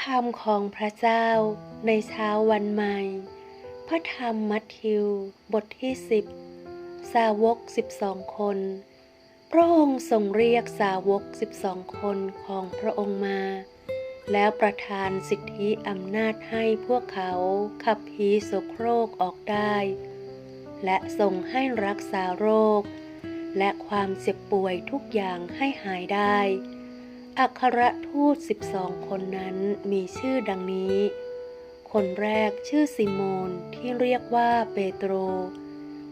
คำของพระเจ้าในเช้าวันใหม่ พระธรรมมัทธิว บทที่สิบสาวกสิบสองคน พระองค์ทรงเรียกสาวกสิบสองคนของพระองค์มา แล้วประทานสิทธิอำนาจให้พวกเขาขับผีโสโครกออกได้ และทรงให้รักษาโรค และความเจ็บป่วยทุกอย่างให้หายได้ อัครทูต 12 คนนั้นมีชื่อดังนี้ คนแรกชื่อซิโมนที่เรียกว่าเปโตร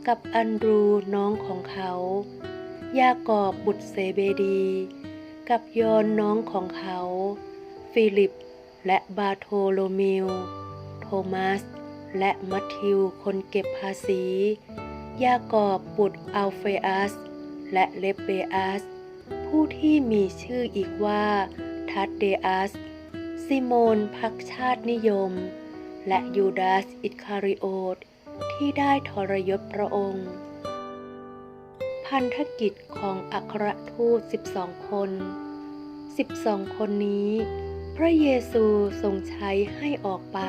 กับอันดรูน้องของเขา ยากอบบุตรเซเบดี กับยอนน้องของเขา ฟิลิป และบาโทโลมิว โทมัส และมัทธิวคนเก็บภาษี ยากอบบุตรอัลเฟอัส และเลเบอัส ผู้ที่มีชื่ออีกว่า ทัดเดอัส ซิโมนพักชาตินิยม และยูดาสอิสคาริโอต ที่ได้ทรยศพระองค์ พันธกิจของอัครทูต 12 คน 12 คนนี้ พระเยซูทรงใช้ให้ออกไป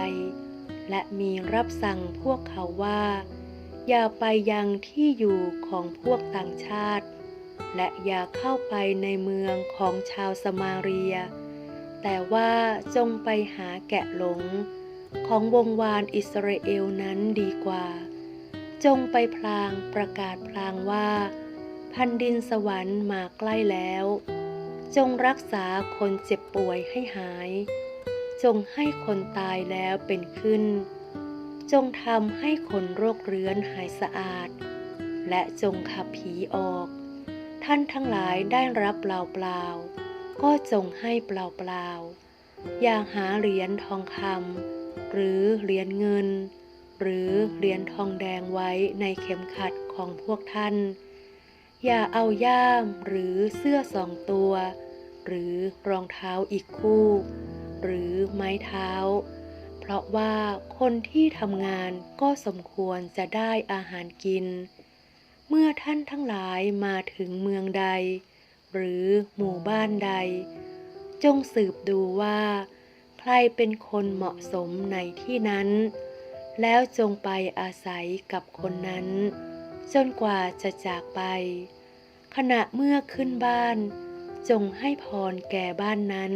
และมีรับสั่งพวกเขาว่า อย่าไปยังที่อยู่ของพวกต่างชาติ และอย่าเข้าไปในเมืองของชาวสมาเรีย แต่ว่าจงไปหาแกะหลง ของวงวานอิสราเอลนั้นดีกว่า จงไปพลางประกาศพลางว่าแผ่นดินสวรรค์มาใกล้แล้ว จงรักษาคนเจ็บป่วยให้หาย จงให้คนตายแล้วเป็นขึ้น จงทำให้คนโรคเรื้อนหายสะอาด และจงขับผีออก ท่านทั้งหลายได้รับเปล่าๆก็จงให้เปล่าๆอย่าหาเหรียญทองคำหรือเหรียญเงิน หรือเหรียญทองแดงไว้ในเข็มขัดของพวกท่าน อย่าเอาย่ามหรือเสื้อสองตัว หรือรองเท้าอีกคู่ หรือไม้เท้า เพราะว่าคนที่ทำงานก็สมควรจะได้อาหารกิน เมื่อท่านทั้งหลายมาถึงเมืองใด หรือหมู่บ้านใด จงสืบดูว่า ใครเป็นคนเหมาะสมในที่นั้น แล้วจงไปอาศัยกับคนนั้น จนกว่าจะจากไป ขณะเมื่อขึ้นบ้าน จงให้พรแก่บ้านนั้น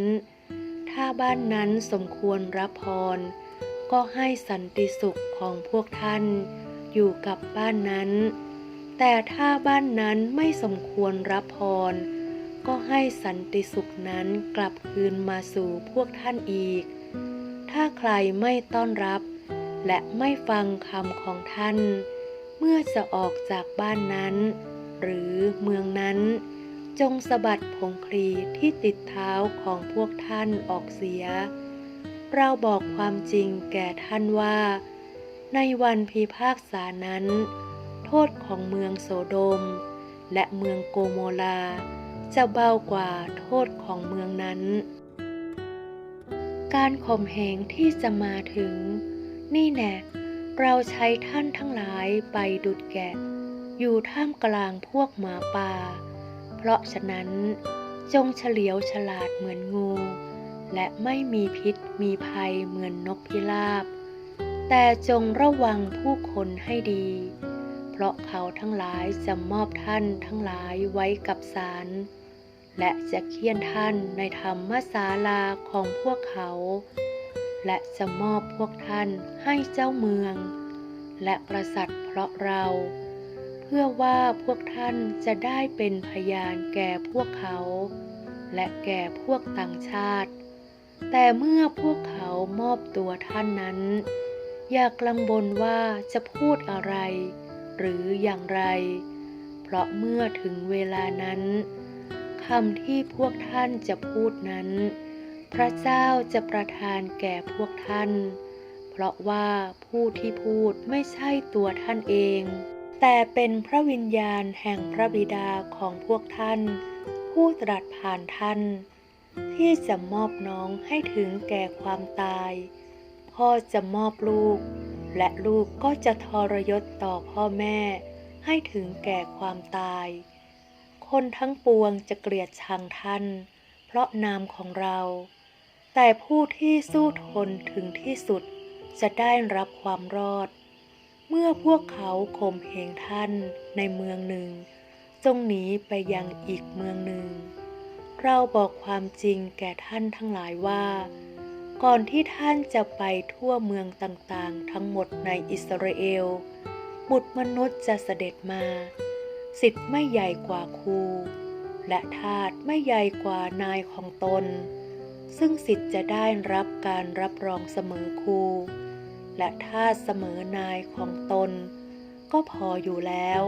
ถ้าบ้านนั้นสมควรรับพร ก็ให้สันติสุขของพวกท่าน อยู่กับบ้านนั้น แต่ถ้าบ้านนั้นไม่สมควรรับพร ก็ให้สันติสุขนั้นกลับคืนมาสู่พวกท่านอีก ถ้าใครไม่ต้อนรับ และไม่ฟังคำของท่าน เมื่อจะออกจากบ้านนั้น หรือเมืองนั้น จงสะบัดผงคลีที่ติดเท้าของพวกท่านออกเสีย เราบอกความจริงแก่ท่านว่า ในวันพิพากษานั้น โทษของเมืองโสโดม และเมืองโกโมลา จะเบากว่าโทษของเมืองนั้น การข่มเหงที่จะมาถึง นี่แน่เราใช้ท่านทั้งหลายไปดุดแกะ อยู่ท่ามกลางพวกหมาป่า เพราะฉะนั้นจงเฉลียวฉลาดเหมือนงู และไม่มีพิษมีภัยเหมือนนกพิราบ แต่จงระวังผู้คนให้ดี เพราะเขาทั้งหลายจะมอบท่านทั้งหลายไว้กับศาลและจะเคี่ยนท่านในธรรมศาลาของพวกเขา และจะมอบพวกท่านให้เจ้าเมือง และประสัตย์เพราะเรา เพื่อว่าพวกท่านจะได้เป็นพยานแก่พวกเขา และแก่พวกต่างชาติ แต่เมื่อพวกเขามอบตัวท่านนั้น อย่ากลังบนว่าจะพูดอะไร หรืออย่างไร เพราะเมื่อถึงเวลานั้นคำที่พวกท่านจะพูดนั้น พระเจ้าจะประทานแก่พวกท่าน เพราะว่าผู้ที่พูดไม่ใช่ตัวท่านเอง แต่เป็นพระวิญญาณแห่งพระบิดาของพวกท่าน ผู้ตรัสผ่านท่าน ที่จะมอบน้องให้ถึงแก่ความตาย พ่อจะมอบลูก และลูกก็จะทรยศต่อพ่อแม่ ให้ถึงแก่ความตาย คนทั้งปวงจะเกลียดชังท่าน เพราะนามของเรา แต่ผู้ที่สู้ทนถึงที่สุดจะได้รับความรอด เมื่อพวกเขาข่มเหงท่านในเมืองหนึ่ง จงหนีไปยังอีกเมืองหนึ่ง เราบอกความจริงแก่ท่านทั้งหลายว่า ก่อนที่ท่านจะไปทั่วเมืองต่างๆ ทั้งหมดในอิสราเอล บุตรมนุษย์จะเสด็จมา สิทธิ์ไม่ใหญ่กว่าครู และทาสไม่ใหญ่กว่านายของตน ซึ่งสิทธิ์จะได้รับการรับรองเสมอครู และทาสเสมอนายของตน ก็พออยู่แล้ว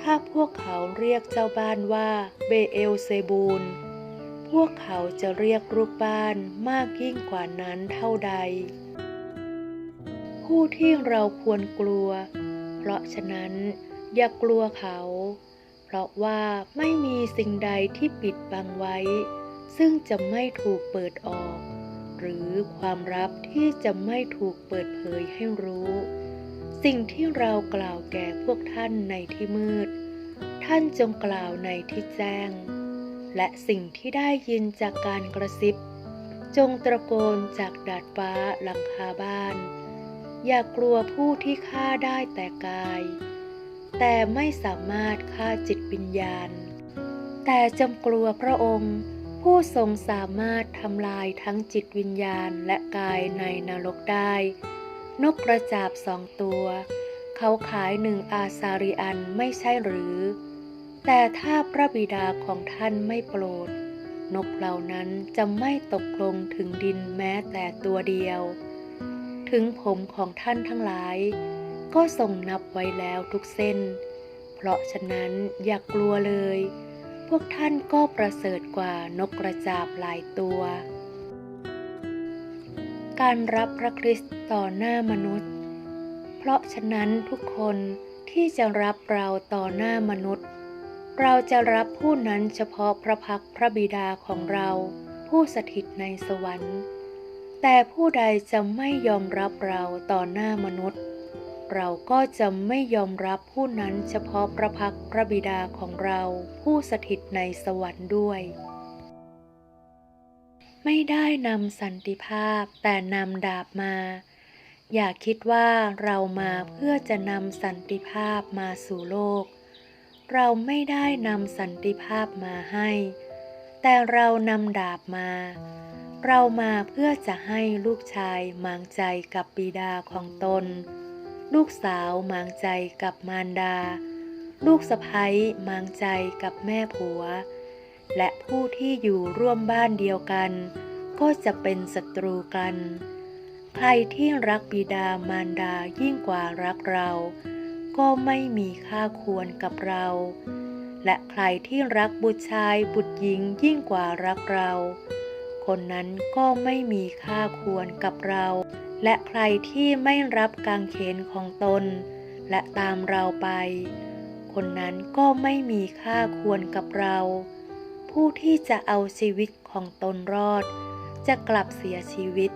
ถ้าพวกเขาเรียกเจ้าบ้านว่าเบเอลเซบูล วกเขาจะเรียกลูกบ้านมากยิ่งกว่านั้นเท่าใด ผู้ที่เราควรกลัว เพราะฉะนั้นอย่ากลัวเขา เพราะว่าไม่มีสิ่งใดที่ปิดบังไว้ ซึ่งจะไม่ถูกเปิดออก หรือความลับที่จะไม่ถูกเปิดเผยให้รู้ สิ่งที่เรากล่าวแก่พวกท่านในที่มืด ท่านจงกล่าวในที่แจ้ง และสิ่งที่ได้ยินจากการกระซิบ จงตะโกนจากดาดฟ้าหลังคาบ้าน อย่ากลัวผู้ที่ฆ่าได้แต่กาย แต่ไม่สามารถฆ่าจิตวิญญาณ แต่จงกลัวพระองค์ ผู้ทรงสามารถทำลายทั้งจิตวิญญาณและกายในนรกได้ นกกระจาบสองตัว เขาขายหนึ่งอาซาริอันไม่ใช่หรือ แต่ถ้าพระบิดาของท่านไม่โปรด นกเหล่านั้นจะไม่ตกลงถึงดินแม้แต่ตัวเดียว ถึงผมของท่านทั้งหลาย ก็ทรงนับไว้แล้วทุกเส้น เพราะฉะนั้นอย่ากกลัวเลย พวกท่านก็ประเสริฐกว่านกกระจาบหลายตัว การรับพระคริสต์ต่อหน้ามนุษย์ เพราะฉะนั้นทุกคนที่จะรับเราต่อหน้ามนุษย์ เราจะรับผู้นั้นเฉพาะพระพักพระบิดาของเราผู้สถิตในสวรรค์ แต่ผู้ใดจะไม่ยอมรับเราต่อหน้ามนุษย์ เราก็จะไม่ยอมรับผู้นั้นเฉพาะพระพักพระบิดาของเราผู้สถิตในสวรรค์ด้วย ไม่ได้นำสันติภาพแต่นำดาบมา อย่าคิดว่าเรามาเพื่อจะนำสันติภาพมาสู่โลก เราไม่ได้นำสันติภาพมาให้ แต่เรานำดาบมา เรามาเพื่อจะให้ลูกชายหมางใจกับบิดาของตน ลูกสาวหมางใจกับมารดา ลูกสะใภ้หมางใจกับแม่ผัว และผู้ที่อยู่ร่วมบ้านเดียวกัน ก็จะเป็นศัตรูกัน ใครที่รักบิดามารดายิ่งกว่ารักเรา ก็ไม่มีค่าควรกับเรา และใครที่รักบุตรชายบุตรหญิงยิ่งกว่ารักเรา คนนั้นก็ไม่มีค่าควรกับเรา และใครที่ไม่รับกางเขนของตน และตามเราไป คนนั้นก็ไม่มีค่าควรกับเรา ผู้ที่จะเอาชีวิตของตนรอด จะกลับเสียชีวิต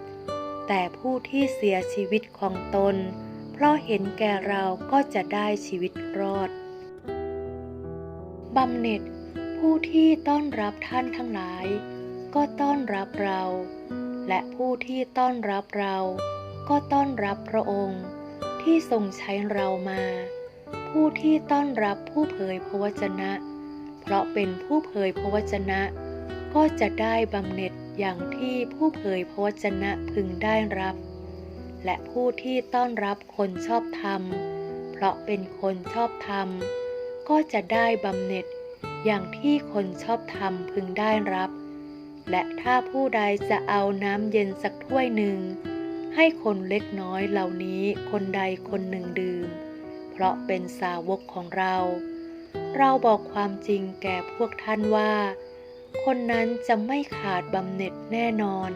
แต่ผู้ที่เสียชีวิตของตน ราะเห็นแก่เราก็จะได้ชีวิตรอดบำเหน็จผู้ที่ต้อนรับท่านทั้งหลาย ก็ต้อนรับเรา และผู้ที่ต้อนรับเรา ก็ต้อนรับพระองค์ที่ทรงใช้เรามา ผู้ที่ต้อนรับผู้เผยพระวจนะ เพราะเป็นผู้เผยพระวจนะ ก็จะได้บำเหน็จอย่างที่ผู้เผยพระวจนะพึงได้รับ และผู้ที่ต้อนรับคนชอบธรรม เพราะเป็นคนชอบธรรม ก็จะได้บำเหน็จอย่างที่คนชอบธรรมพึงได้รับ และถ้าผู้ใดจะเอาน้ำเย็นสักถ้วยหนึ่ง ให้คนเล็กน้อยเหล่านี้คนใดคนหนึ่งดื่ม เพราะเป็นสาวกของเรา เราบอกความจริงแก่พวกท่านว่า คนนั้นจะไม่ขาดบำเหน็จแน่นอน